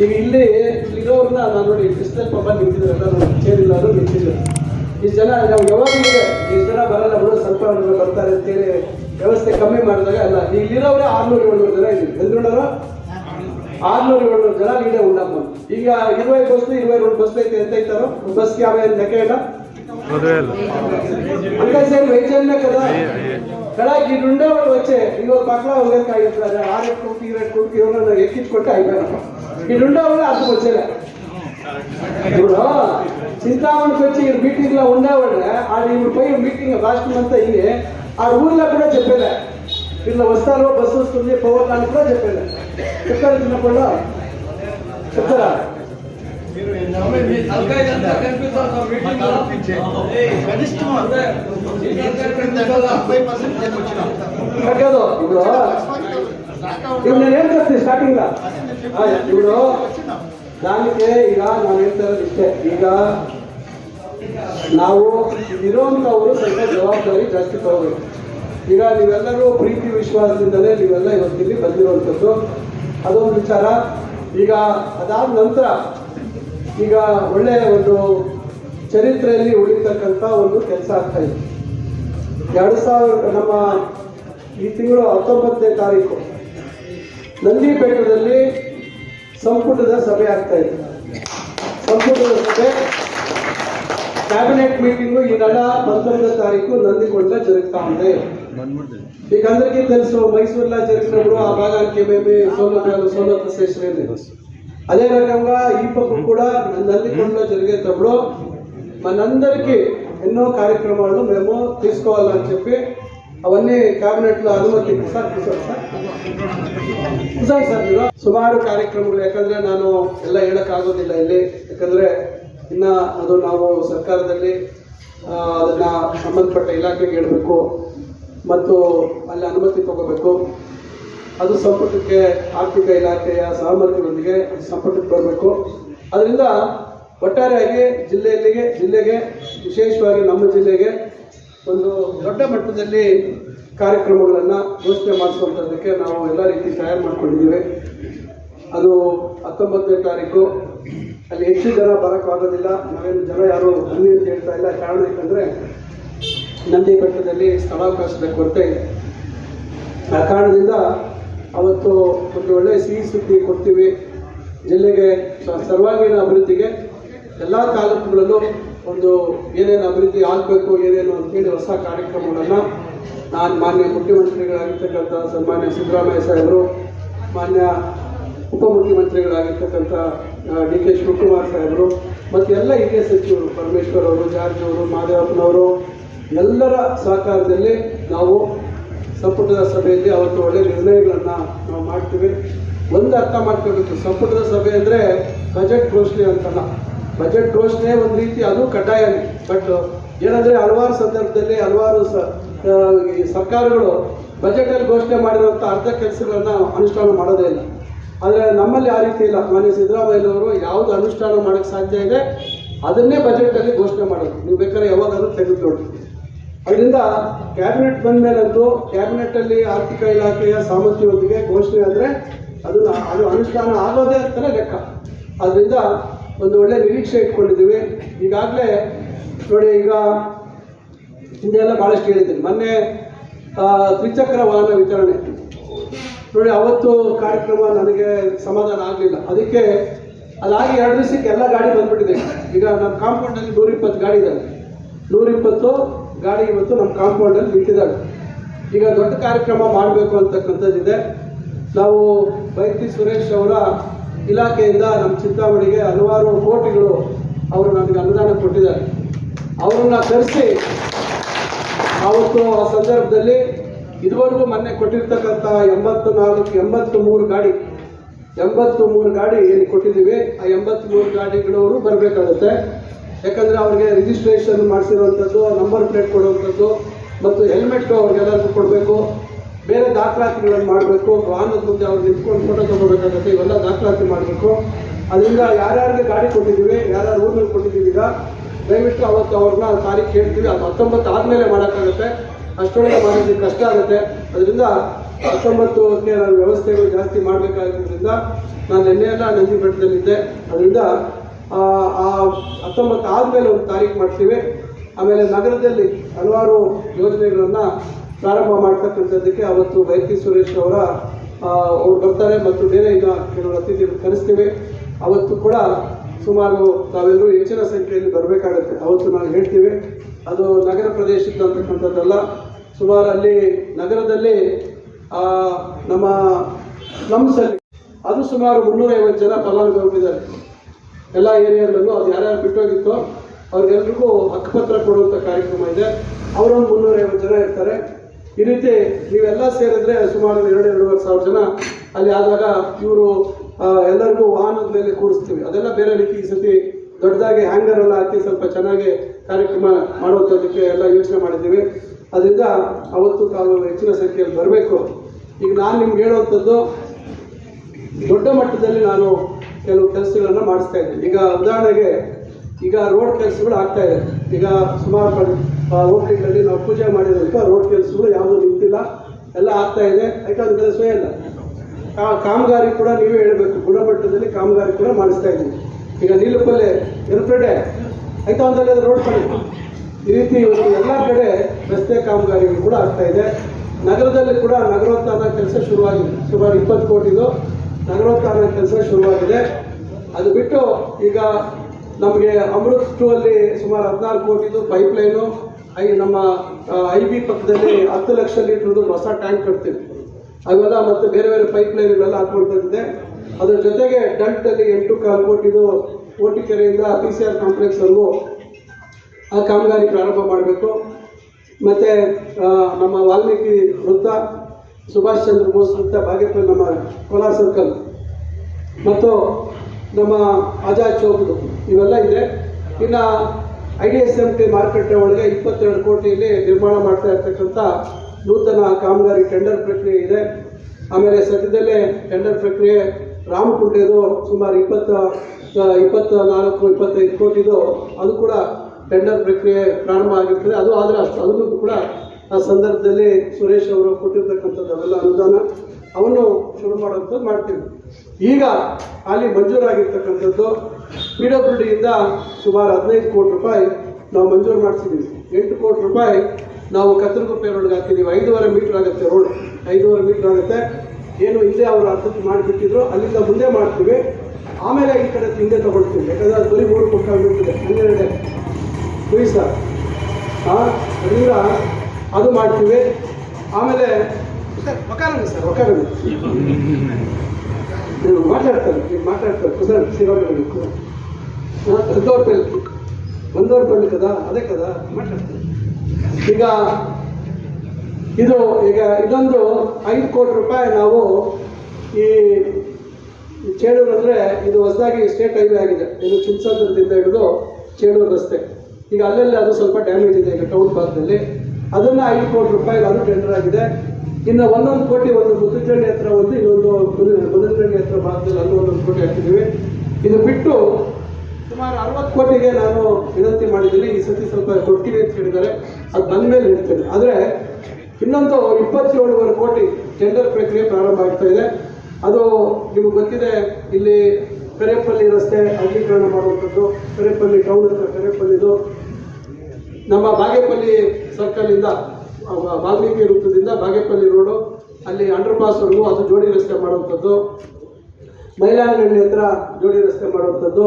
ಈಗ ಇಲ್ಲಿ ಇರೋರ್ನ ನಾನು ನೋಡಿ ಕ್ರಿಸ್ಟಲ್ ಪಾಪ ನಿಂತಿದ್ದಾರೆ ನಾನು ಚೇರಿಲ್ಲ ಅವರು ನಿಂತಿದ್ದಾರೆ ಈ ಜನ ನಾವು ಯಾವಾಗ ಇಷ್ಟು ಜನ ಬರಲ್ಲ ಅವರು ಸ್ವಲ್ಪ ಬರ್ತಾರೆ ಅಂತೇಳಿ ವ್ಯವಸ್ಥೆ ಕಮ್ಮಿ ಮಾಡಿದಾಗ ಅಲ್ಲ ಇಲ್ಲಿರೋರೇ ಆರ್ನೂರು ಏಳ್ನೂರು ಜನ ಇದೆ ಎಲ್ಲಿ ನೋಡೋರು ಆರ್ನೂರು ಏಳ್ನೂರು ಜನ ಲೀಡರ್ ಉಂಡಪ್ಪ ಈಗ ಇರುವೈ ಬಸ್ ಇರುವ ರೋಡ್ ಬಸ್ ಐತೆ ಅಂತ ಐತಾರೋ ಬಸ್ಗೆ ಯಾವ ಏನು ಲೆಕ್ಕ ಇಲ್ಲ? ಅಂತ ಸೇರಿ ವೈಜನ್ಯ ಕದ? ದಡ ఈ ಅವ್ರು ವಚ್ಚೆ ಇವತ್ತು ಮಕ್ಕಳ ಹೋಗ್ಬೇಕಾಗಿರ್ತಾರೆ ಆರು ಎಟ್ ಕೊಟ್ಟು ಇರು ಎಟ್ ಕೊಟ್ಟು ಇವ್ರನ್ನ ಎಕ್ಕಿಟ್ಕೊಟ್ಟು ಆಯ್ಬೇಕಪ್ಪ ಗಿಡುಂಡೆ ಅವ್ರು ಅದು వచ్చేలే. ఇప్పుడు చింతామణికి వచ్చి ఈ మీటింగ్లో ఉండేవాళ్ళే ఆడు ఇప్పుడు పోయి మీటింగ్ లాస్ట్ మంత్ అయ్యి ఆ ఊర్లో కూడా చెప్పేలే. ఇట్లా వస్తారో బస్సు వస్తుంది పోవాలని కూడా చెప్పేలే. చెప్తారు చిన్నప్పుడు చెప్తారా? ఇప్పుడు ఇప్పుడు నేను ఏం చేస్తాను స్టార్టింగ్ లా ఆ, ఇప్పుడు దానికి ಈಗ ನಾನು ಹೇಳ್ತಾ ಇರೋದು ಇಷ್ಟೇ ಈಗ ನಾವು ಇರೋಂಥವರು ಸ್ವಲ್ಪ ಜವಾಬ್ದಾರಿ ಜಾಸ್ತಿ ತಗೋಬೇಕು ಈಗ ನೀವೆಲ್ಲರೂ ಪ್ರೀತಿ ವಿಶ್ವಾಸದಿಂದಲೇ ನೀವೆಲ್ಲ ಇವತ್ತಿಲ್ಲಿ ಬಂದಿರುವಂಥದ್ದು ಅದೊಂದು ವಿಚಾರ ಈಗ ಅದಾದ ನಂತರ ಈಗ ಒಳ್ಳೆಯ ಒಂದು ಚರಿತ್ರೆಯಲ್ಲಿ ಉಳಿತಕ್ಕಂಥ ಒಂದು ಕೆಲಸ ಆಗ್ತಾ ಇದೆ ಎರಡು ಸಾವಿರ ನಮ್ಮ ಈ ತಿಂಗಳು ಹತ್ತೊಂಬತ್ತನೇ ತಾರೀಕು ನಂದಿ ಬೆಟ್ಟದಲ್ಲಿ ಸಂಪುಟದ ಸಭೆ ಆಗ್ತಾ ಇದೆ ಸಂಪುಟದ ಸಭೆ ಕ್ಯಾಬಿನೆಟ್ ಮೀಟಿಂಗು ಈ ನೆಲ పంతొమ్మిదో తారీఖు నందికొండ జరుగుతా ఉంది మీకు అందరికీ తెలుసు మైసూర్లో జరిగినప్పుడు ఆ భాగానికి ఏమేమి సౌలభ్యాలు సౌలభ్య చేసినది అదే రకంగా ఈ పక్క కూడా నందికొండలో జరిగేటప్పుడు మనందరికీ ఎన్నో కార్యక్రమాలు మేము తీసుకోవాలని చెప్పి అవన్నీ క్యాబినెట్ లో అనుమతి సార్ కూర్చోండి సార్ ಕೂತ್ಕೊಳ್ಳಿ ಸರ್ ನೀವು ಸುಮಾರು ಕಾರ್ಯಕ್ರಮಗಳು ಯಾಕಂದ್ರೆ ನಾನು ಎಲ್ಲ ಹೇಳಕ್ಕಾಗೋದಿಲ್ಲ ಇಲ್ಲಿ ಯಾಕಂದ್ರೆ ಇನ್ನ ಅದು ನಾವು ಸರ್ಕಾರದಲ್ಲಿ ಆ, ಅದನ್ನ ಸಂಬಂಧಪಟ್ಟ ಇಲಾಖೆಗೆ ಹೇಳಬೇಕು ಮತ್ತು ಅಲ್ಲಿ ಅನುಮತಿ ತಗೋಬೇಕು ಅದು ಸಂಪುಟಕ್ಕೆ ಆರ್ಥಿಕ ಇಲಾಖೆಯ ಸಹಮತಿಯೊಂದಿಗೆ ಸಂಪುಟಕ್ಕೆ ಬರಬೇಕು. ಅದರಿಂದ ಒಟ್ಟಾರೆಯಾಗಿ ಜಿಲ್ಲೆಯಲ್ಲಿಗೆ, ಜಿಲ್ಲೆಗೆ, ವಿಶೇಷವಾಗಿ ನಮ್ಮ ಜಿಲ್ಲೆಗೆ ಒಂದು ದೊಡ್ಡ ಮಟ್ಟದಲ್ಲಿ ಕಾರ್ಯಕ್ರಮಗಳನ್ನು ಘೋಷಣೆ ಮಾಡಿಸುವಂಥದ್ದಕ್ಕೆ ನಾವು ಎಲ್ಲ ರೀತಿ ತಯಾರು ಮಾಡ್ಕೊಂಡಿದ್ದೀವಿ. ಅದು ಹತ್ತೊಂಬತ್ತನೇ ತಾರೀಕು. ಅಲ್ಲಿ ಹೆಚ್ಚು ಜನ ಬರೋಕ್ಕಾಗೋದಿಲ್ಲ. ನಾವೇನು ಜನ ಯಾರು ಬನ್ನಿ ಅಂತ ಹೇಳ್ತಾ ಇಲ್ಲ. ಕಾರಣ ಏಕೆಂದರೆ ನಂದಿ ಬೆಟ್ಟದಲ್ಲಿ ಸ್ಥಳಾವಕಾಶದ ಕೊರತೆ ಇದೆ. ಆ ಕಾರಣದಿಂದ ಅವತ್ತು ಒಂದು ಒಳ್ಳೆಯ ಸಿಹಿ ಸುದ್ದಿ ಕೊಡ್ತೀವಿ. ಜಿಲ್ಲೆಗೆ ಸರ್ವಾಂಗೀಣ ಅಭಿವೃದ್ಧಿಗೆ ಎಲ್ಲ ತಾಲೂಕುಗಳಲ್ಲೂ ಒಂದು ಏನೇನು ಅಭಿವೃದ್ಧಿ ಆಗಬೇಕು, ಏನೇನು ಅಂತೇಳಿ ಹೊಸ ಕಾರ್ಯಕ್ರಮಗಳನ್ನು ನಾನು ಮಾನ್ಯ ಮುಖ್ಯಮಂತ್ರಿಗಳಾಗಿರ್ತಕ್ಕಂಥ ಸನ್ಮಾನ್ಯ ಸಿದ್ದರಾಮಯ್ಯ ಸಾಹೇಬರು, ಮಾನ್ಯ ಉಪಮುಖ್ಯಮಂತ್ರಿಗಳಾಗಿರ್ತಕ್ಕಂಥ ಡಿ ಕೆ ಶಿವಕುಮಾರ್ ಸಾಹೇಬರು, ಮತ್ತು ಎಲ್ಲ ಹಿರಿಯ ಸಚಿವರು ಪರಮೇಶ್ವರ್ ಅವರು, ಜಾರ್ಜ್ ಅವರು, ಮಾದೇವಪ್ಪನವರು, ಎಲ್ಲರ ಸಹಕಾರದಲ್ಲಿ ನಾವು ಸಂಪುಟದ ಸಭೆಯಲ್ಲಿ ಅವತ್ತು ಒಳ್ಳೆ ನಿರ್ಣಯಗಳನ್ನು ನಾವು ಮಾಡ್ತೀವಿ. ಒಂದು ಅರ್ಥ ಮಾಡ್ಕೋಬೇಕು ಸಂಪುಟದ ಸಭೆ ಅಂದರೆ ಬಜೆಟ್ ಘೋಷಣೆ ಅಂತಲ್ಲ. ಬಜೆಟ್ ಘೋಷಣೆ ಒಂದು ರೀತಿ ಅದು ಕಡ್ಡಾಯ ಬಟ್ ಏನಂದರೆ ಹಲವಾರು ಸಂದರ್ಭದಲ್ಲಿ ಹಲವಾರು ಸ ಬಜೆಟ್ ಸರ್ಕಾರಗಳು ಬಜೆಟಲ್ಲಿ ಘೋಷಣೆ ಮಾಡಿರುವಂಥ ಅರ್ಧ ಕೆಲಸಗಳನ್ನ ಅನುಷ್ಠಾನ ಮಾಡೋದೇ ಇಲ್ಲ. ಆದರೆ ನಮ್ಮಲ್ಲಿ ಆ ರೀತಿ ಇಲ್ಲ. ಮಾನ್ಯ ಸಿದ್ದರಾಮಯ್ಯನವರು ಯಾವುದು ಅನುಷ್ಠಾನ ಮಾಡೋಕ್ಕೆ ಸಾಧ್ಯ ಇದೆ ಅದನ್ನೇ ಬಜೆಟಲ್ಲಿ ಘೋಷಣೆ ಮಾಡೋದು. ನೀವು ಬೇಕಾದ್ರೆ ಯಾವಾಗಾದ್ರೂ ತೆಗೆದು ನೋಡಿ ಅದರಿಂದ ಕ್ಯಾಬಿನೆಟ್ ಬಂದ ಮೇಲಂತೂ ಕ್ಯಾಬಿನೆಟ್ ಅಲ್ಲಿ ಆರ್ಥಿಕ ಇಲಾಖೆಯ ಸಾಮರ್ಥ್ಯದೊಂದಿಗೆ ಘೋಷಣೆ ಆದರೆ ಅದು ಅದು ಅನುಷ್ಠಾನ ಆಗೋದೇ ಅಂತಲೇ ಲೆಕ್ಕ. ಅದರಿಂದ ಒಂದು ಒಳ್ಳೆ ನಿರೀಕ್ಷೆ ಇಟ್ಕೊಂಡಿದ್ದೀವಿ. ಈಗಾಗಲೇ ನೋಡಿ ಈಗ ಹಿಂದೆಲ್ಲ ಭಾಳಷ್ಟು ಹೇಳಿದ್ದೀನಿ. ಮೊನ್ನೆ ದ್ವಿಚಕ್ರ ವಾಹನ ವಿತರಣೆ. ನೋಡಿ ಅವತ್ತು ಕಾರ್ಯಕ್ರಮ ನನಗೆ ಸಮಾಧಾನ ಆಗಲಿಲ್ಲ. ಅದಕ್ಕೆ ಅದಾಗಿ ಎರಡು ದಿವಸಕ್ಕೆ ಎಲ್ಲ ಗಾಡಿ ಬಂದ್ಬಿಟ್ಟಿದೆ. ಈಗ ನಮ್ಮ ಕಾಂಪೌಂಡಲ್ಲಿ ನೂರಿಪ್ಪತ್ತು ಗಾಡಿ ಇದೆ ನೂರಿಪ್ಪತ್ತು ಗಾಡಿ ಇವತ್ತು ನಮ್ಮ ಕಾಂಪೌಂಡಲ್ಲಿ ನಿಂತಿದ್ದಾವೆ ಈಗ ದೊಡ್ಡ ಕಾರ್ಯಕ್ರಮ ಮಾಡಬೇಕು ಅಂತಕ್ಕಂಥದ್ದಿದೆ ನಾವು ಬೈತಿ ಸುರೇಶ್ ಅವರ ಇಲಾಖೆಯಿಂದ ನಮ್ಮ ಚಿಂತಾಮಣಿಗೆ ಹಲವಾರು ಕೋಟಿಗಳು ಅವರು ನಮಗೆ ಅನುದಾನ ಕೊಟ್ಟಿದ್ದಾರೆ. ಅವರನ್ನ ಕರೆಸಿ ಆವತ್ತು ಆ ಸಂದರ್ಭದಲ್ಲಿ ಇದುವರೆಗೂ ಮೊನ್ನೆ ಕೊಟ್ಟಿರ್ತಕ್ಕಂಥ ಎಂಬತ್ತು ನಾಲ್ಕು, ಎಂಬತ್ತು ಮೂರು ಗಾಡಿ, ಎಂಬತ್ತು ಮೂರು ಗಾಡಿ ಏನು ಕೊಟ್ಟಿದ್ದೀವಿ, ಆ ಎಂಬತ್ತು ಮೂರು ಗಾಡಿಗಳವರು ಬರಬೇಕಾಗುತ್ತೆ. ಯಾಕಂದರೆ ಅವ್ರಿಗೆ ರಿಜಿಸ್ಟ್ರೇಷನ್ ಮಾಡಿಸಿರುವಂಥದ್ದು ನಂಬರ್ ಪ್ಲೇಟ್ ಕೊಡುವಂಥದ್ದು ಮತ್ತು ಹೆಲ್ಮೆಟ್ ಅವ್ರಿಗೆಲ್ಲರಿಗೂ ಕೊಡಬೇಕು. ಬೇರೆ ದಾಖಲಾತಿಗಳನ್ನು ಮಾಡಬೇಕು. ವಾಹನದ ಮುಂದೆ ಅವ್ರು ನಿಂತ್ಕೊಂಡು ಫೋಟೋ ತಗೋಬೇಕಾಗುತ್ತೆ. ಇವೆಲ್ಲ ದಾಖಲಾತಿ ಮಾಡಬೇಕು. ಅದರಿಂದ ಯಾರ್ಯಾರಿಗೆ ಗಾಡಿ ಕೊಟ್ಟಿದ್ದೀವಿ, ಯಾರ್ಯಾರು ಊರ್ನಲ್ಲಿ ಕೊಟ್ಟಿದ್ದೀವಿ ಈಗ, ದಯವಿಟ್ಟು ಅವತ್ತು ಅವ್ರನ್ನ ತಾರೀಕು ಹೇಳ್ತೀವಿ. ಅದು ಹತ್ತೊಂಬತ್ತು ಆದಮೇಲೆ ಮಾಡೋಕ್ಕಾಗುತ್ತೆ. ಅಷ್ಟೊಳಗೆ ಮಾಡೋದಕ್ಕೆ ಕಷ್ಟ ಆಗುತ್ತೆ. ಅದರಿಂದ ಹತ್ತೊಂಬತ್ತಕ್ಕೆ ನಾನು ವ್ಯವಸ್ಥೆಗಳು ಜಾಸ್ತಿ ಮಾಡಬೇಕಾಗಿರೋದ್ರಿಂದ ನಾನು ನಿನ್ನೆಲ್ಲ ನಂದಿ ಬೆಟ್ಟದಲ್ಲಿದ್ದೆ ಅದರಿಂದ ಆ ಹತ್ತೊಂಬತ್ತು ಆದಮೇಲೆ ಒಂದು ತಾರೀಕು ಮಾಡ್ತೀವಿ. ಆಮೇಲೆ ನಗರದಲ್ಲಿ ಹಲವಾರು ಯೋಜನೆಗಳನ್ನು ಪ್ರಾರಂಭ ಮಾಡ್ತಕ್ಕಂಥದ್ದಕ್ಕೆ ಅವತ್ತು ಬೈಕಿ ಸುರೇಶ್ ಅವರ ಅವ್ರು ಬರ್ತಾರೆ ಮತ್ತು ಬೇರೆ ಈಗ ಕೆಲವರು ಅತಿಥಿಗಳು ಕರೆಸ್ತೀವಿ. ಅವತ್ತು ಕೂಡ ಸುಮಾರು ತಾವೆಲ್ಲರೂ ಹೆಚ್ಚಿನ ಸಂಖ್ಯೆಯಲ್ಲಿ ಬರಬೇಕಾಗುತ್ತೆ. ಅವತ್ತು ನಾವು ಹೇಳ್ತೀವಿ. ಅದು ನಗರ ಪ್ರದೇಶಕ್ಕೆ ಅಂತಕ್ಕಂಥದ್ದಲ್ಲ. ಸುಮಾರು ಅಲ್ಲಿ ನಗರದಲ್ಲಿ ನಮ್ಮ ಸ್ಲಮ್ಸಲ್ಲಿ ಅದು ಸುಮಾರು ಮುನ್ನೂರೈವತ್ತು ಜನ ಫಲಾನುಭವಿಗಳಿದ್ದಾರೆ. ಎಲ್ಲ ಏರಿಯಾಗಳಲ್ಲೂ ಅದು ಯಾರ್ಯಾರು ಬಿಟ್ಟೋಗಿತ್ತೋ ಅವ್ರಿಗೆಲ್ರಿಗೂ ಹಕ್ಕುಪತ್ರ ಕೊಡುವಂಥ ಕಾರ್ಯಕ್ರಮ ಇದೆ. ಅವರೊಂದು ಮುನ್ನೂರೈವತ್ತು ಜನ ಇರ್ತಾರೆ. ಈ ರೀತಿ ನೀವೆಲ್ಲ ಸೇರಿದ್ರೆ ಸುಮಾರು ಎರಡು, ಎರಡೂವರೆ ಸಾವಿರ ಜನ ಅಲ್ಲಿ ಆದಾಗ ಇವರು ಎಲ್ಲರಿಗೂ ವಾಹನದ ಮೇಲೆ ಕೂರಿಸ್ತೀವಿ. ಅದೆಲ್ಲ ಬೇರೆ ರೀತಿ ಈ ಸತಿ ದೊಡ್ಡದಾಗಿ ಹ್ಯಾಂಗರ್ ಎಲ್ಲ ಹಾಕಿ ಸ್ವಲ್ಪ ಚೆನ್ನಾಗಿ ಕಾರ್ಯಕ್ರಮ ಮಾಡುವಂಥದ್ದಕ್ಕೆ ಎಲ್ಲ ಯೋಚನೆ ಮಾಡಿದ್ದೀವಿ. ಅದರಿಂದ ಅವತ್ತು ತಾವು ಹೆಚ್ಚಿನ ಸಂಖ್ಯೆಯಲ್ಲಿ ಬರಬೇಕು. ಈಗ ನಾನು ನಿಮ್ಗೆ ಹೇಳುವಂಥದ್ದು ದೊಡ್ಡ ಮಟ್ಟದಲ್ಲಿ ನಾನು ಕೆಲವು ಕೆಲಸಗಳನ್ನು ಮಾಡಿಸ್ತಾ ಇದ್ದೀವಿ ಈಗ ಉದಾಹರಣೆಗೆ, ಈಗ ರೋಡ್ ಕೆಲಸಗಳು ಆಗ್ತಾ ಇದೆ. ಈಗ ಸುಮಾರು ಹೋಟ್ಲಿಗಳಲ್ಲಿ ನಾವು ಪೂಜೆ ಮಾಡಿದಂಥ ರೋಡ್ ಕೆಲಸಗಳು ಯಾವುದೂ ನಿಂತಿಲ್ಲ. ಎಲ್ಲ ಆಗ್ತಾ ಇದೆ. ಯಾಕಂದ್ರೆ ಕೆಲಸವೇ ಇಲ್ಲ. ಕಾಮಗಾರಿ ಕೂಡ ನೀವೇ ಹೇಳಬೇಕು. ಗುಣಮಟ್ಟದಲ್ಲಿ ಕಾಮಗಾರಿ ಕೂಡ ಮಾಡಿಸ್ತಾ ಇದ್ದೀವಿ. ಈಗ ನೀಲಪಲ್ಲೆ ಕಡೆ. ಆಯ್ತಾ ಒಂದಲ್ಲಿ ರೋಡ್ ಕಡೆ. ಈ ರೀತಿ ಇವತ್ತು ಎಲ್ಲ ಕಡೆ ರಸ್ತೆ ಕಾಮಗಾರಿಗಳು ಕೂಡ ಆಗ್ತಾ ಇದೆ. ನಗರದಲ್ಲಿ ಕೂಡ ನಗರೋತ್ಥಾನ ಕೆಲಸ ಶುರುವಾಗಿದೆ ಸುಮಾರು ಇಪ್ಪತ್ತು ಕೋಟಿದು. ನಗರೋತ್ಥಾನ ಕೆಲಸ ಶುರುವಾಗಿದೆ. ಅದು ಬಿಟ್ಟು ಈಗ ನಮಗೆ ಅಮೃತ್ ಟೂ ಅಲ್ಲಿ ಸುಮಾರು ಹದಿನಾರು ಕೋಟಿದು ಪೈಪ್ ಲೈನು ಐ ನಮ್ಮ ಐ ಬಿ ಪಕ್ಕದಲ್ಲಿ ಹತ್ತು ಲಕ್ಷ ಲೀಟ್ರದ್ದು ಹೊಸ ಟ್ಯಾಂಕ್ ಕಟ್ತೀವಿ. ಅವೆಲ್ಲ ಮತ್ತೆ ಬೇರೆ ಬೇರೆ ಪೈಪ್ ಲೈನ್ಗಳೆಲ್ಲ ಹಾಕೊಳ್ತಿದ್ದೆ ಅದ್ರ ಜೊತೆಗೆ ಡಂಟಲ್ಲಿ ಎಂಟು ಕಾಲು ಕೋಟಿದು ಓಟಿಕೆರೆಯಿಂದ ಪಿ ಸಿ ಆರ್ ಕಾಂಪ್ಲೆಕ್ಸ್ವರೆಗೂ ಆ ಕಾಮಗಾರಿ ಪ್ರಾರಂಭ ಮಾಡಬೇಕು. ಮತ್ತು ನಮ್ಮ ವಾಲ್ಮೀಕಿ ವೃತ್ತ ಸುಭಾಷ್ ಚಂದ್ರ ಬೋಸ್ ಅಂತ ಬಾಗೇಪಲ್ಲಿ ನಮ್ಮ ಕೋಲಾರ ಸರ್ಕಲ್. ಮತ್ತು ನಮ್ಮ ಆಜಾದ್ ಚೌಕ್ದು, ಇವೆಲ್ಲ ಇದೆ. ಇನ್ನು I D S M T ಮಾರುಕಟ್ಟೆ ಒಳಗೆ ಇಪ್ಪತ್ತೆರಡು ಕೋಟಿಯಲ್ಲಿ ನಿರ್ಮಾಣ ಮಾಡ್ತಾ ಇರ್ತಕ್ಕಂಥ ನೂತನ ಕಾಮಗಾರಿ ಟೆಂಡರ್ ಪ್ರಕ್ರಿಯೆ ಇದೆ. ಆಮೇಲೆ ಸದ್ಯದಲ್ಲೇ ಟೆಂಡರ್ ಪ್ರಕ್ರಿಯೆ ರಾಮಕುಂಟೆದು ಸುಮಾರು ಇಪ್ಪತ್ತ ಇಪ್ಪತ್ತ ನಾಲ್ಕು ಇಪ್ಪತ್ತೈದು ಕೋಟಿದು ಅದು ಕೂಡ ಟೆಂಡರ್ ಪ್ರಕ್ರಿಯೆ ಪ್ರಾರಂಭ ಆಗಿರ್ತದೆ. ಅದು ಆದರೆ ಅಷ್ಟು, ಅದನ್ನು ಕೂಡ ಆ ಸಂದರ್ಭದಲ್ಲಿ ಸುರೇಶ್ ಅವರು ಕೊಟ್ಟಿರ್ತಕ್ಕಂಥದ್ದು ಅವೆಲ್ಲ ಅನುದಾನ. ಅವನ್ನು ಶುರು ಮಾಡುವಂಥದ್ದು ಮಾಡ್ತೀವಿ. ಈಗ ಅಲ್ಲಿ ಮಂಜೂರಾಗಿರ್ತಕ್ಕಂಥದ್ದು ಪಿ ಡಬ್ಲ್ಯೂ ಸುಮಾರು ಹದಿನೈದು ಕೋಟಿ ರೂಪಾಯಿ ನಾವು ಮಂಜೂರು ಮಾಡಿಸಿದ್ದೀವಿ. ಎಂಟು ಕೋಟಿ ರೂಪಾಯಿ ನಾವು ಕತ್ತರಗುಪ್ಪೆ ರೋಡ್ಗೆ ಹಾಕಿದ್ದೀವಿ. ಐದೂವರೆ ಮೀಟ್ರ್ ಆಗುತ್ತೆ ರೋಡ್. ಐದೂವರೆ ಮೀಟ್ರ್ ಆಗುತ್ತೆ. ಏನು ಇಲ್ಲೇ ಅವರು ಅರ್ಥ ಮಾಡಿಬಿಟ್ಟಿದ್ರು, ಅಲ್ಲಿಂದ ಮುಂದೆ ಮಾಡ್ತೀವಿ. ಆಮೇಲೆ ಈ ಕಡೆ ಹಿಂದೆ ತಗೊಳ್ತೀವಿ. ಯಾಕಂದ್ರೆ ಅದು ಬರೀ ಮೂರು ಕೊಟ್ಟಾಗಿರ್ತದೆ ಹನ್ನೆರಡೆ. ಸರ್. ಹಾಂ ಅದರಿಂದ ಅದು ಮಾಡ್ತೀವಿ. ಆಮೇಲೆ ಸರ್ ಒಕಾನಮಿ ಸರ್ ಒಕಾನಮಿ ಮಾತಾಡ್ತಾರೆ, ನೀವು ಮಾತಾಡ್ತಾರೆ. ಸರ್ ಸಿರೋಬೇಕು ದೊಡ್ಡ ಬೆಲ್ಕಿ ಒಂದವ್ರ ಬೆಲ್ಲು ಕದಾ? ಅದೇ ಕದಾ? ಮಾತಾಡ್ತಾರೆ. ಈಗ ಇದು, ಈಗ ಇದೊಂದು ಐದು ಕೋಟಿ ರೂಪಾಯಿ ನಾವು ಈ ಚೇಳೂರು ಅಂದರೆ ಇದು ಹೊಸದಾಗಿ ಸ್ಟೇಟ್ ಹೈವೇ ಆಗಿದೆ. ಇದು ಚಿಂಚೋದ್ರದಿಂದ ಹಿಡಿದು ಚೇಳೂರು ರಸ್ತೆ. ಈಗ ಅಲ್ಲೆಲ್ಲ ಅದು ಸ್ವಲ್ಪ ಡ್ಯಾಮೇಜ್ ಇದೆ, ಈಗ ಟೌನ್ ಭಾಗದಲ್ಲಿ ಅದನ್ನು ಐದು ಕೋಟಿ ರೂಪಾಯಿ ಅದು ಟೆಂಡರ್ ಆಗಿದೆ. ಇನ್ನು ಒಂದೊಂದು ಕೋಟಿ ಒಂದು ಮುದ್ದುಚಂಡಿ ಹತ್ರ ಒಂದು, ಇನ್ನೊಂದು ಮುದ್ದುಚಂಡಿ ಹತ್ರ ಭಾಗದಲ್ಲಿ ಅಲ್ಲೂ ಒಂದೊಂದು ಕೋಟಿ ಹಾಕಿದ್ದೀವಿ. ಇದು ಬಿಟ್ಟು ಸುಮಾರು ಅರವತ್ತು ಕೋಟಿಗೆ ನಾನು ವಿನಂತಿ ಮಾಡಿದ್ದೀನಿ. ಈ ಸತಿ ಸ್ವಲ್ಪ ಕೊಡ್ತೀನಿ ಅಂತ ಹೇಳಿದ್ದಾರೆ. ಅದು ಬಂದ ಮೇಲೆ ಹೇಳ್ತೇನೆ. ಆದರೆ ಇನ್ನೊಂದು ಇಪ್ಪತ್ತೇಳುವರೆ ಕೋಟಿ ಟೆಂಡರ್ ಪ್ರಕ್ರಿಯೆ ಪ್ರಾರಂಭ ಆಗ್ತಾ ಇದೆ. ಅದು ನಿಮಗೆ ಗೊತ್ತಿದೆ, ಇಲ್ಲಿ ಕರೇಪಲ್ಲಿ ರಸ್ತೆ ಅಗಲೀಕರಣ ಮಾಡುವಂಥದ್ದು. ಕರೇಪಲ್ಲಿ ಟೌನ್ ಹತ್ರ ಕರೇಪಲ್ಲಿದು ನಮ್ಮ ಬಾಗೇಪಲ್ಲಿ ಸರ್ಕಲಿಂದ ವಾಲ್ಮೀಕಿ ವೃತ್ತದಿಂದ ಬಾಗೇಪಲ್ಲಿ ರೋಡು, ಅಲ್ಲಿ ಅಂಡರ್ ಪಾಸ್ವರೆಗೂ ಅದು ಜೋಡಿ ರಸ್ತೆ ಮಾಡುವಂಥದ್ದು. ಮೈಲಾರಹಳ್ಳಿ ಹತ್ರ ಜೋಡಿ ರಸ್ತೆ ಮಾಡುವಂಥದ್ದು.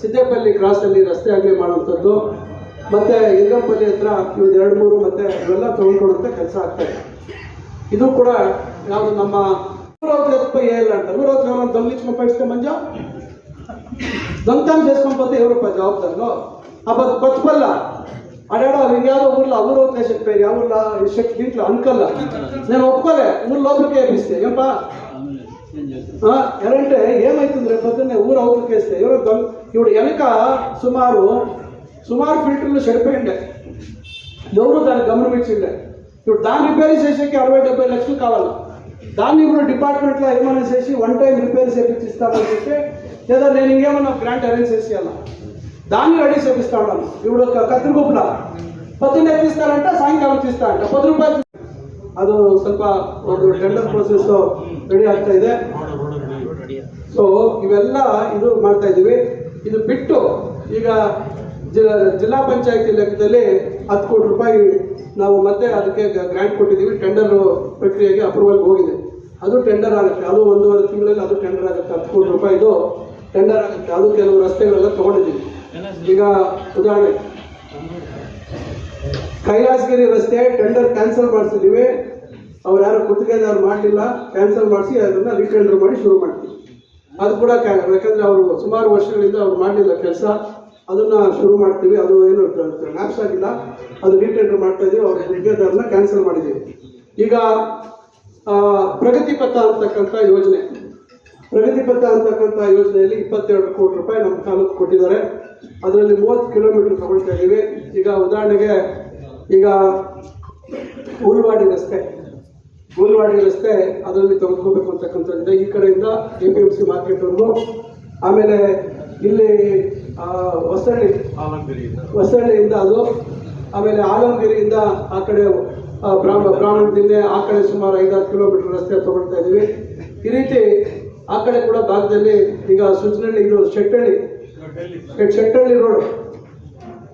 ಸಿದ್ದೇಪಲ್ಲಿ ಕ್ರಾಸಲ್ಲಿ ರಸ್ತೆ ಆಗಲಿ ಮಾಡುವಂಥದ್ದು. ಮತ್ತು ಯಲ್ಲಂಪಲ್ಲಿ ಹತ್ರ ಇವತ್ತು ಎರಡು ಮೂರು ಮತ್ತು ಇವೆಲ್ಲ ತೊಗೊಂಡ್ಕೊಡುವಂಥ ಕೆಲಸ ಆಗ್ತಾ ಇದೆ. ಇದು ಕೂಡ ಯಾವುದು ನಮ್ಮ ನೂರವತ್ತು ಏನಿಲ್ಲ ಅಂತ. ಇವರಪ್ಪ ಜವಾಬ್ದಾರನು? ಆ ಬಸ್ అడాడో ఇంకేదో ఊర్లో అమూరవత్ వేసిన పేరు ఎవరిలో శక్తి దీంట్లో అనుకల్లా నేను ఒప్పుకోలే ఊరు లోపలికి వేపిస్తే ఏంపా ఆ, ఎలాంటే ఏమైతుంది రేపు పొద్దున్నే ఊరు అవతలకి వేస్తే ఎవరో దొంగ ఇప్పుడు వెనక సుమారు సుమారు ఫిల్టర్లు చెడిపోయిండే ఎవరు దాన్ని గమనించిండే ఇప్పుడు దాన్ని రిపేర్ చేసేకి అరవై డెబ్బై లక్షలు కావాలి దాన్ని ఇప్పుడు డిపార్ట్మెంట్లో ఏమైనా చేసి వన్ టైం రిపేర్ చేపించి ఇస్తామని చెప్పి లేదా నేను ఇంకేమన్నా గ్రాంట్ అరేంజ్ చేసి ఇవ్వాలా దాన్ని రెడీ చేపిస్తా ఉన్నాను ఇప్పుడు ఒక కత్తిరిగుప్పుల పొద్దున్న ఎత్తిస్తారంట సాయంకాలం తీస్తారంట పది రూపాయలు ಅದು ಸ್ವಲ್ಪ ಒಂದು ಟೆಂಡರ್ ಪ್ರೋಸೆಸ್ ರೆಡಿ ಆಗ್ತಾ ಇದೆ ಸೊ ಇವೆಲ್ಲ ಇದು ಮಾಡ್ತಾ ಇದ್ದೀವಿ ಇದು ಬಿಟ್ಟು ಈಗ ಜಿ- ಜಿಲ್ಲಾ ಪಂಚಾಯತಿ ಲೆಕ್ಕದಲ್ಲಿ ಹತ್ತು ಕೋಟಿ ರೂಪಾಯಿ ನಾವು ಮತ್ತೆ ಅದಕ್ಕೆ ಗ್ರಾಂಟ್ ಕೊಟ್ಟಿದ್ದೀವಿ ಟೆಂಡರ್ ಪ್ರಕ್ರಿಯೆಗೆ ಅಪ್ರೂವಲ್ ಹೋಗಿದೆ ಅದು ಟೆಂಡರ್ ಆಗುತ್ತೆ ಅದು ಒಂದೂವರೆ ತಿಂಗಳಲ್ಲಿ ಅದು ಟೆಂಡರ್ ಆಗುತ್ತೆ ಹತ್ತು ಕೋಟಿ ರೂಪಾಯಿದು ಟೆಂಡರ್ ಆಗುತ್ತೆ ಅದು ಕೆಲವು ರಸ್ತೆಗಳೆಲ್ಲ ತಗೊಂಡಿದ್ದೀವಿ ಈಗ ಉದಾಹರಣೆ. ಕೈಲಾಸಗಿರಿ ರಸ್ತೆ ಟೆಂಡರ್ ಕ್ಯಾನ್ಸಲ್ ಮಾಡಿಸಿದ್ದೀವಿ ಅವ್ರು ಯಾರು ಗುತ್ತಿಗೆದಾರರು ಮಾಡಲಿಲ್ಲ ಕ್ಯಾನ್ಸಲ್ ಮಾಡಿಸಿ ಅದನ್ನ ರೀಟೆಂಡರ್ ಮಾಡಿ ಶುರು ಮಾಡ್ತೀವಿ. ಅದು ಕೂಡ ಯಾಕಂದ್ರೆ ಅವರು ಸುಮಾರು ವರ್ಷಗಳಿಂದ ಅವ್ರು ಮಾಡಲಿಲ್ಲ ಕೆಲಸ. ಅದನ್ನ ಶುರು ಮಾಡ್ತೀವಿ. ಅದು ಏನು ಲ್ಯಾಪ್ಸ್ ಆಗಿಲ್ಲ. ಅದು ರೀಟೆಂಡರ್ ಮಾಡ್ತಾ ಇದೀವಿ. ಅವ್ರ ಗುತ್ತಿಗೆದಾರನ್ನ ಕ್ಯಾನ್ಸಲ್ ಮಾಡಿದ್ದೀವಿ ಈಗ ಪ್ರಗತಿ ಪಥ ಅಂತಕ್ಕಂಥ ಯೋಜನೆ. ಪ್ರಗತಿ ಪಥ ಅಂತಕ್ಕಂಥ ಯೋಜನೆಯಲ್ಲಿ ಇಪ್ಪತ್ತೆರಡು ಕೋಟಿ ರೂಪಾಯಿ ನಮ್ಮ ತಾಲೂಕು ಕೊಟ್ಟಿದ್ದಾರೆ. ಅದರಲ್ಲಿ ಮೂವತ್ತು ಕಿಲೋಮೀಟರ್ ತಗೊಳ್ತಾ ಇದ್ದೀವಿ. ಈಗ ಉದಾಹರಣೆಗೆ ಈಗ ಊಲ್ವಾಡಿ ರಸ್ತೆ. ಊಲ್ವಾಡಿ ರಸ್ತೆ ಅದರಲ್ಲಿ ತೆಗೆದುಕೋಬೇಕು ಅಂತಕ್ಕಂಥದ್ದಿದೆ ಈ ಕಡೆಯಿಂದ ಎ ಪಿ ಎಂ ಸಿ ಮಾರ್ಕೆಟ್ವರೆಗೂ ಆಮೇಲೆ ಇಲ್ಲಿ ಹೊಸಳ್ಳಿ. ಹೊಸಳ್ಳಿಯಿಂದ ಅದು. ಆಮೇಲೆ ಆಲಮಗಿರಿಯಿಂದ ಆ ಕಡೆ ಆ, ಬ್ರಾಹ್ಮ ಬ್ರಾಹ್ಮಣದಿಂದ ಆ ಕಡೆ ಸುಮಾರು ಐದಾರು ಕಿಲೋಮೀಟರ್ ರಸ್ತೆ ತಗೊಳ್ತಾ ಇದ್ದೀವಿ. ಈ ರೀತಿ ಆ ಕಡೆ ಕೂಡ ಭಾಗದಲ್ಲಿ ಈಗ ಸುಜ್ನಹಳ್ಳಿ ಇದು ಶೆಟ್ಟಳ್ಳಿ. చెట్టల్లి రోడ్.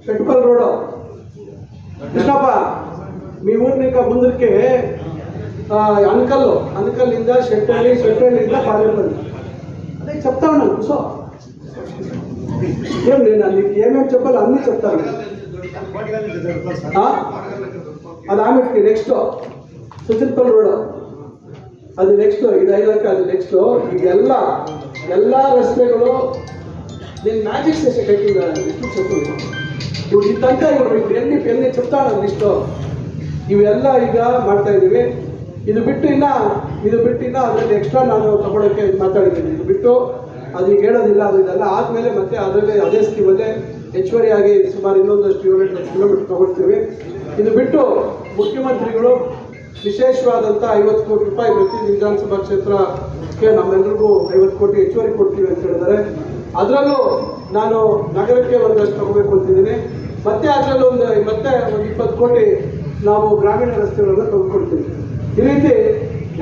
చెట్టుపల్లి రోడ్. కృష్ణప్ప మీ ఊరిని ఇంకా ముందుకి అంకల్లు అంకల్లింద చెట్టల్లి చెట్టల్లింద పాడేపల్లి అదే చెప్తా ఉన్నాను కూర్చో. ఏం నేను నీకు ఏమేమి చెప్పాలి అన్నీ చెప్తాను అది ఆమెకి నెక్స్ట్ సుచిత్పల్ రోడ్. అది ನೆಕ್ಸ್ಟ್ ಇದಾಗಿದ್ದಕ್ಕೆ ಅದು ನೆಕ್ಸ್ಟ್ ಇದೆಲ್ಲ ಎಲ್ಲ ರಸ್ತೆಗಳು నేను మ్యాజిక్ చేసే కట్టిందా లిస్టు చెప్పు ఇప్పుడు ಇದ್ದಂತ ಇವರು ಎಲ್ಲಿ ಎಲ್ಲಿ చెప్తాను ಲಿಸ್ಟು ಇವೆಲ್ಲ ಈಗ ಮಾಡ್ತಾ ಇದೀವಿ ಇದು ಬಿಟ್ಟು ಇನ್ನ ಇದು ಬಿಟ್ಟು ಇನ್ನ ಅದರಲ್ಲಿ ಎಕ್ಸ್ಟ್ರಾ ನಾನು ತಗೊಳಕ್ಕೆ ಮಾತಾಡಿದ್ದೀನಿ ಇದು ಬಿಟ್ಟು ಅದು ಈಗ ಹೇಳೋದಿಲ್ಲ ಅದು ಇದೆಲ್ಲ ಆದ್ಮೇಲೆ ಮತ್ತೆ ಅದರಲ್ಲಿ ಅದೇ ಸ್ಕೀಮಲ್ಲೇ ಹೆಚ್ಚುವರಿಯಾಗಿ ಸುಮಾರು ಇನ್ನೊಂದಷ್ಟು ಏಳೆಂಟು ಕಿಲೋಮೀಟರ್ ತಗೊಳ್ತೀವಿ ಇದು ಬಿಟ್ಟು ಮುಖ್ಯಮಂತ್ರಿಗಳು ವಿಶೇಷವಾದಂಥ ಐವತ್ತು ಕೋಟಿ ರೂಪಾಯಿ ಪ್ರತಿ ವಿಧಾನಸಭಾ ಕ್ಷೇತ್ರಕ್ಕೆ ನಮ್ಮೆಲ್ರಿಗೂ ಐವತ್ತು ಕೋಟಿ ಹೆಚ್ಚುವರಿ ಕೊಡ್ತೀವಿ ಅಂತ ಹೇಳಿದ್ದಾರೆ ಅದರಲ್ಲೂ ನಾನು ನಗರಕ್ಕೆ ಒಂದಷ್ಟು ತಗೋಬೇಕು ಅಂತಿದ್ದೀನಿ. ಮತ್ತೆ ಅದರಲ್ಲೂ ಒಂದು ಮತ್ತೆ ಒಂದು ಇಪ್ಪತ್ತು ಕೋಟಿ ನಾವು ಗ್ರಾಮೀಣ ರಸ್ತೆಗಳನ್ನು ತೆಗೆದುಕೊಡ್ತೀವಿ ಈ ರೀತಿ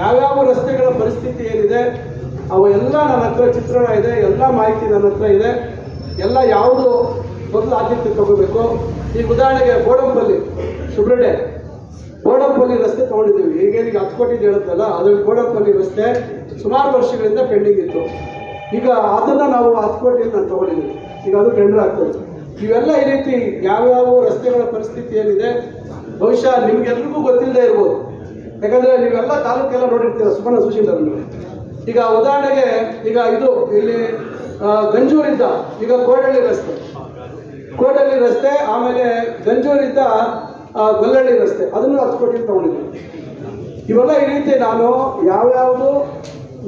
ಯಾವ್ಯಾವ ರಸ್ತೆಗಳ ಪರಿಸ್ಥಿತಿ ಏನಿದೆ, ಅವು ಎಲ್ಲ ನನ್ನ ಹತ್ರ ಚಿತ್ರಣ ಇದೆ, ಎಲ್ಲ ಮಾಹಿತಿ ನನ್ನ ಹತ್ರ ಇದೆ. ಎಲ್ಲ ಯಾವುದು ಮೊದಲು ಆದ್ಯತೆ ತಗೋಬೇಕು. ಈಗ ಉದಾಹರಣೆಗೆ ಗೋಡಂಪಲ್ಲಿ ಸುಬ್ರಡೆ ಗೋಡಂಪಲ್ಲಿ ರಸ್ತೆ ತಗೊಂಡಿದ್ದೀವಿ. ಈಗೇನಿಗೆ ಹತ್ತು ಕೋಟಿ ಹೇಳುತ್ತಲ್ಲ, ಅದ್ರಲ್ಲಿ ಗೋಡಂಪಲ್ಲಿ ರಸ್ತೆ ಸುಮಾರು ವರ್ಷಗಳಿಂದ ಪೆಂಡಿಂಗ್ ಇತ್ತು. ಈಗ ಅದನ್ನ ನಾವು ಹತ್ತು ನಾನು ತಗೊಂಡಿದ್ದೀವಿ. ಈಗ ಅದು ಟೆಂಡರ್ ಆಗ್ತದೆ ಇವೆಲ್ಲ ಈ ರೀತಿ ಯಾವ್ಯಾವ ರಸ್ತೆಗಳ ಪರಿಸ್ಥಿತಿ ಏನಿದೆ, ಬಹುಶಃ ನಿಮ್ಗೆಲ್ರಿಗೂ ಗೊತ್ತಿಲ್ಲದೆ ಇರ್ಬೋದು. ಯಾಕಂದ್ರೆ ನೀವೆಲ್ಲ ತಾಲೂಕೆಲ್ಲ ನೋಡಿರ್ತೀರ, ಸುಮನ ಸುಶೀಲರನ್ನು ಈಗ ಉದಾಹರಣೆಗೆ, ಈಗ ಇದು ಇಲ್ಲಿ ಗಂಜೂರಿದ್ದ ಗಂಜೂರಿಂದ ಈಗ ಕೋಡಳ್ಳಿ ರಸ್ತೆ. ಕೋಡಳ್ಳಿ ರಸ್ತೆ, ಆಮೇಲೆ ಗಂಜೂರಿದ್ದ ಗೊಲ್ಲಳ್ಳಿ ರಸ್ತೆ. ಅದನ್ನು ಹತ್ತು ಕೋಟಿ ಇವೆಲ್ಲ ಈ ರೀತಿ ನಾನು ಯಾವ್ಯಾವುದು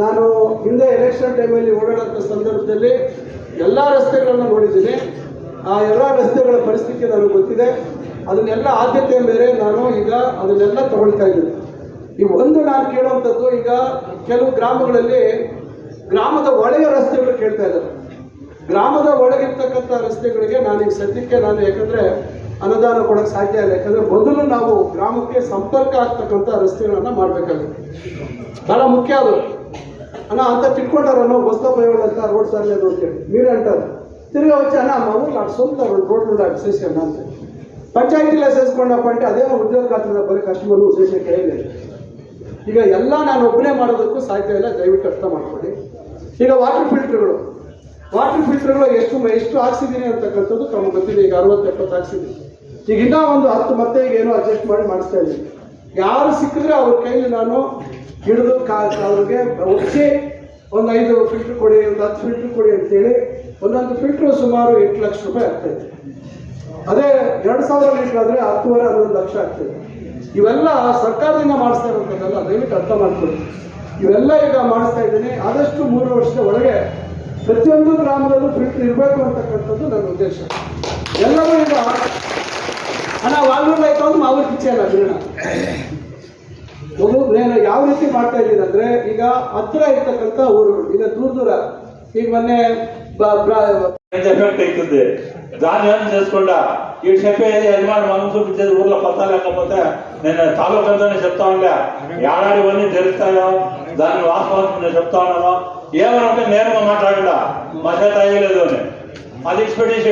ನಾನು ಹಿಂದೆ ಎಲೆಕ್ಷನ್ ಟೈಮಲ್ಲಿ ಓಡಾಡುವಂಥ ಸಂದರ್ಭದಲ್ಲಿ ಎಲ್ಲ ರಸ್ತೆಗಳನ್ನು ನೋಡಿದ್ದೀನಿ. ಆ ಎಲ್ಲ ರಸ್ತೆಗಳ ಪರಿಸ್ಥಿತಿ ನನಗೆ ಗೊತ್ತಿದೆ. ಅದನ್ನೆಲ್ಲ ಆದ್ಯತೆಯ ಮೇಲೆ ನಾನು ಈಗ ಅದನ್ನೆಲ್ಲ ತಗೊಳ್ತಾ ಇದ್ದೀನಿ. ಈ ಒಂದು ನಾನು ಕೇಳುವಂಥದ್ದು ಈಗ ಕೆಲವು ಗ್ರಾಮಗಳಲ್ಲಿ ಗ್ರಾಮದ ಒಳಗೆ ರಸ್ತೆಗಳು ಕೇಳ್ತಾ ಇದ್ದಾರೆ. ಗ್ರಾಮದ ಒಳಗಿರ್ತಕ್ಕಂಥ ರಸ್ತೆಗಳಿಗೆ ನಾನು ಈಗ ಸದ್ಯಕ್ಕೆ ನಾನು ಯಾಕಂದ್ರೆ ಅನುದಾನ ಕೊಡಕ್ಕೆ ಸಾಧ್ಯ ಇಲ್ಲ. ಯಾಕಂದರೆ ಮೊದಲು ನಾವು ಗ್ರಾಮಕ್ಕೆ ಸಂಪರ್ಕ ಆಗ್ತಕ್ಕಂಥ ರಸ್ತೆಗಳನ್ನು ಮಾಡಬೇಕಾಗುತ್ತೆ. ಬಹಳ ಮುಖ್ಯ ಅದು. ಅಣ್ಣ, ಅಂತ ತಿಳ್ಕೊಂಡಾರನೋ ಬಸ್ತೋಪಯೋಗ ಅಂತ ರೋಡ್ ಸಾರ್ಲಿ ಅದು ಅಂತೇಳಿ మీరు అంటారు తిరిగి వచ్చి ಅಣ್ಣ ನಾವು ಸ್ವಂತ ರೋಡ್ ರೋಡ್ ಸೇಸಿ చేసాను అంతే ಪಂಚಾಯತಿಲೇ ಸೇರಿಸ್ಕೊಂಡಪ್ಪ ಅಂತ ಅದೇ ಉದ್ಯೋಗ ಖಾತ್ರಿ ಬರೀ ಕಸ್ಟಮರು ಉದ್ದೇಶ ಕೈಯಲ್ಲಿ ಈಗ ಎಲ್ಲ ನಾನು ಒಬ್ಬನೇ ಮಾಡೋದಕ್ಕೂ ಸಾಧ್ಯ ಇಲ್ಲ. ದಯವಿಟ್ಟು ಅರ್ಥ ಮಾಡ್ಕೊಳ್ಳಿ. ಈಗ ವಾಟರ್ ಫಿಲ್ಟರ್ಗಳು ವಾಟರ್ ಫಿಲ್ಟರ್ಗಳು ಎಷ್ಟು ಎಷ್ಟು ಹಾಕ್ಸಿದ್ದೀನಿ ಅಂತಕ್ಕಂಥದ್ದು ತಮಗೆ ಗೊತ್ತಿದೆ. ಈಗ ಅರವತ್ತು, ಎಪ್ಪತ್ತು ಹಾಕ್ಸಿದ್ದೀನಿ ಈಗ ಇನ್ನೂ ಒಂದು ಹತ್ತು ಮತ್ತೆ ಈಗ ಏನೋ ಅಡ್ಜಸ್ಟ್ ಮಾಡಿ ಮಾಡಿಸ್ತಾ ಇದ್ದೀನಿ. ಯಾರು ಸಿಕ್ಕಿದ್ರೆ ಅವ್ರ ಕೈಲಿ ನಾನು ಹಿಡಿದು ಕಾ ಅವ್ರಿಗೆ ಒಪ್ಪಿಸಿ ಒಂದು ಐದು ಫಿಲ್ಟರ್ ಕೊಡಿ, ಒಂದು ಹತ್ತು ಫಿಲ್ಟರ್ ಕೊಡಿ ಅಂತೇಳಿ ಒಂದೊಂದು ಫಿಲ್ಟ್ರ್ ಸುಮಾರು ಎಂಟು ಲಕ್ಷ ರೂಪಾಯಿ ಆಗ್ತಾಯಿದೆ ಅದೇ ಎರಡು ಸಾವಿರ ಲೀಟರ್ ಆದರೆ ಹತ್ತುವರೆ ಹನ್ನೊಂದು ಲಕ್ಷ ಆಗ್ತದೆ ಇವೆಲ್ಲ ಸರ್ಕಾರದಿಂದ ಮಾಡಿಸ್ತಾ ಇರೋಂಥದ್ದಲ್ಲ ದಯವಿಟ್ಟು ಅರ್ಥ ಮಾಡ್ಕೊಳ್ಳಿ. ಇವೆಲ್ಲ ಈಗ ಮಾಡಿಸ್ತಾ ಇದ್ದೀನಿ. ಆದಷ್ಟು ಮೂರು ವರ್ಷದ ಒಳಗೆ ಪ್ರತಿಯೊಂದು ಗ್ರಾಮದಲ್ಲೂ ಫಿಲ್ಟರ್ ಇರಬೇಕು ಅಂತಕ್ಕಂಥದ್ದು ನನ್ನ ಉದ್ದೇಶ ಎಲ್ಲರೂ ಈಗ ಅಣ್ಣ ವಾಲ್ಮೂರು ಆಯ್ತು ಅಂದ್ರೆ ಮಾವೂರು ಕಿಚ್ಚೆ ಅಲ್ಲ ಬಿಡೋಣ ಒಂದು నేను ಯಾವ ರೀತಿ ಮಾಡ್ತಾ ಇದ್ದೀನಿ ಅಂದ್ರೆ ಈಗ ಹತ್ರ ಇರ್ತಕ್ಕಂಥ ಊರುಗಳು ಈಗ ದೂರ దూర ಈಗ ಮೊನ್ನೆ ಬ- ಬ್ರ- ఎఫెక్ట్ అవుతుంది దాన్ని ఏం చేసుకుండా ఈ చెప్పే యజమాని మనం చూపించేది ఊర్లో పత్తా లేకపోతే నేను తాలూకు అంతానే చెప్తా ఉండే ఏడాది ఇవన్నీ జరుగుతాయో దాన్ని వాస్తవం నేను చెప్తా ఉన్నాను ఏమనంటే నేరుగా మాట్లాడలా మా చేత అయ్యలేదు అని. అది ఎక్స్పెక్ట్ చేసి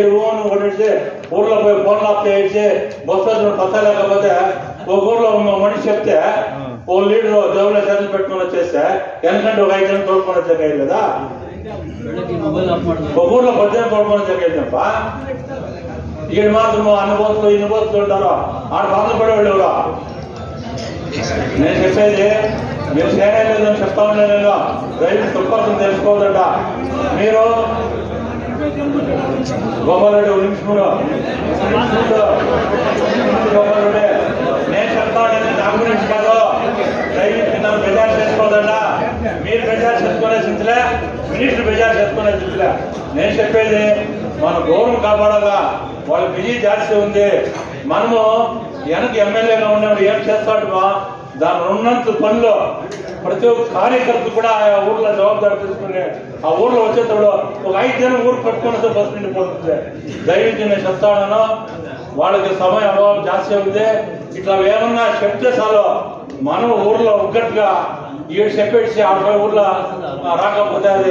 కొట్టించి ఊర్లో పోయి ఫోన్ ఆఫ్ చేయించి బొత్సలు పత్తా లేకపోతే ఒక ఊర్లో ఉన్న మనిషి చెప్తే ఓ లీడర్ దేవుళ్ళ చేతులు పెట్టుకుని వచ్చేస్తే ఎందుకంటే ఒక ఐదు జనం తోడుకొని వచ్చాయి కదా. ఒక ఊర్లో పద్దెనిమిది తోడుకొని వచ్చాయి తప్ప. ఈయన మాత్రం అన్ని బోతులు ఇన్ని బోతులు ఉంటారు? ఆడ బాధలు పడేవాళ్ళు ఎవరో? నేను చెప్పేది మీరు చేయలేదని లేదని ఉన్నా నేను. రైతు తప్పకుండా తెలుసుకోవద్దంట మీరు గోపాలరెడ్డి ఒక గోపాలరెడ్డి నేను చెప్తా ఉండేది నా గురించి కాదు. రైతు నన్ను బెజార్ చేసుకోదంట మీరు బెజార్ చేసుకునే చింతలే మినిస్టర్ బెజార్ చేసుకునే చింతలే నేను చెప్పేది మన గౌరవం కాపాడాలా. వాళ్ళ బిజీ జాస్తి ఉంది. మనము వెనక ఎమ్మెల్యేగా ఉన్నప్పుడు ఏం చేస్తాడు దాని ఉన్నంత పనిలో ప్రతి ఒక్క కార్యకర్త కూడా ఆ ఊర్లో జవాబుదారి తీసుకుని ఆ ఊర్లో వచ్చేటప్పుడు ఒక ఐదు జనం ఊరు కట్టుకుని వస్తే బస్సు నిండిపోతుంది దయచేసి నేను చెప్తాను వాళ్ళకి సమయం అభావం జాస్తి ఉంది ఇట్లా ఏమన్నా చెప్తే చాలు. మనం ఊర్లో ఒక్కటిగా ఏడు చెప్పేసి అరవై ఊర్లో రాకపోతే అది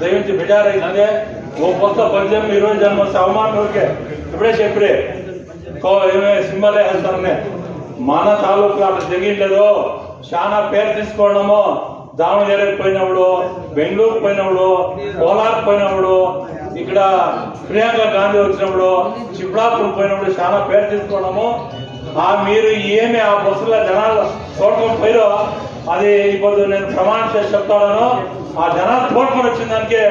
దయవించి బెజారైంది ఓ కొత్త పద్దెనిమిది ఇరవై జన్మ వస్తే అవమానం ఓకే. ఇప్పుడే చెప్పిరే. కో- ఏమే మన తాలూకు అట్లా జరిగిండేదో చాలా పేరు తీసుకోవడము దావణగిరికి పోయినప్పుడు బెంగళూరు పోయినప్పుడు కోలార్ పోయినప్పుడు ఇక్కడ ప్రియాంక గాంధీ వచ్చినప్పుడు చిప్లాపూర్ పోయినప్పుడు చాలా పేరు తీసుకోవడము. ఆ మీరు ఏమి ఆ బస్సులో జనాలు తోడుకొని పోయిరో అది ఇప్పుడు నేను ప్రమాణం చేసి చెప్తాను. ఆ జనాలు తోడుకొని వచ్చిన దానికి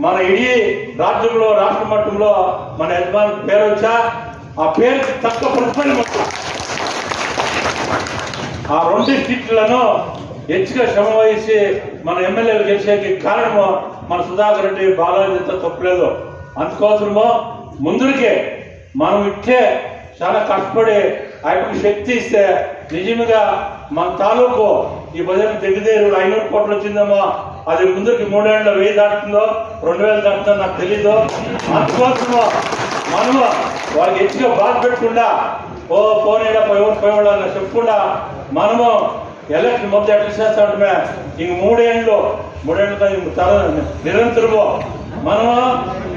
మన ఇడీ రాజ్యంలో రాష్ట్ర మట్టంలో మన యజమాని పేరు వచ్చా? ఆ పేరు తక్కువ పడిపోయిన మొత్తం ఆ రెండు సీట్లను హెచ్చుగా శ్రమ వహించి మన ఎమ్మెల్యేలు గెలిచేకి కారణము మన సుధాకర్ రెడ్డి బాలాజీతో తప్పలేదు అందుకోసము ముందుకే మనం ఇట్లే చాలా కష్టపడి ఆయనకు శక్తి ఇస్తే నిజంగా మన తాలూకు ఈ భజన దగ్గర ఐనూరు కోట్లు వచ్చిందేమో అది ముందుకి మూడేళ్ళ వెయ్యి దాటుతుందో రెండు వేలు దాటుతుందో నాకు తెలీదు. అందుకోసమో మనము వాళ్ళకి ఎత్తుగా బాధ పెట్టకుండా ఓ పోనేడా పోయేవాడు పోయేవాడు అని చెప్పకుండా మనము ఎలక్షన్ మొత్తం ఎట్లా చేస్తా ఇంక మూడేళ్ళు మూడేళ్ళు తర నిరంతరము మనము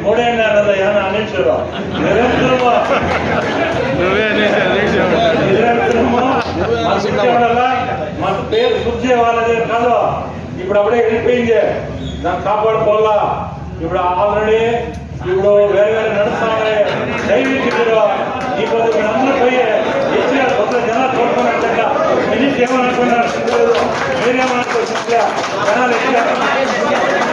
మూడేళ్ళు అన్నది ఏమన్నా అందించారు నిరంతరము నిరంతరము మన పేరు శుద్ధి వాళ్ళదే కాదు. ఇప్పుడు అప్పుడే వెళ్ళిపోయింది దాన్ని కాపాడుకోవాలా ఇప్పుడు ఆల్రెడీ ఇప్పుడు వేరే వేరే నడుస్తా ఉన్నాయి దయవించి మీరు ఈ పొద్దు మీరు అందరూ పోయి ఇచ్చిన కొత్త జనాలు చూడుకున్నట్టు మినిస్టర్ ఏమనుకున్నారు మీరేమనుకో జనాలు ఇచ్చారు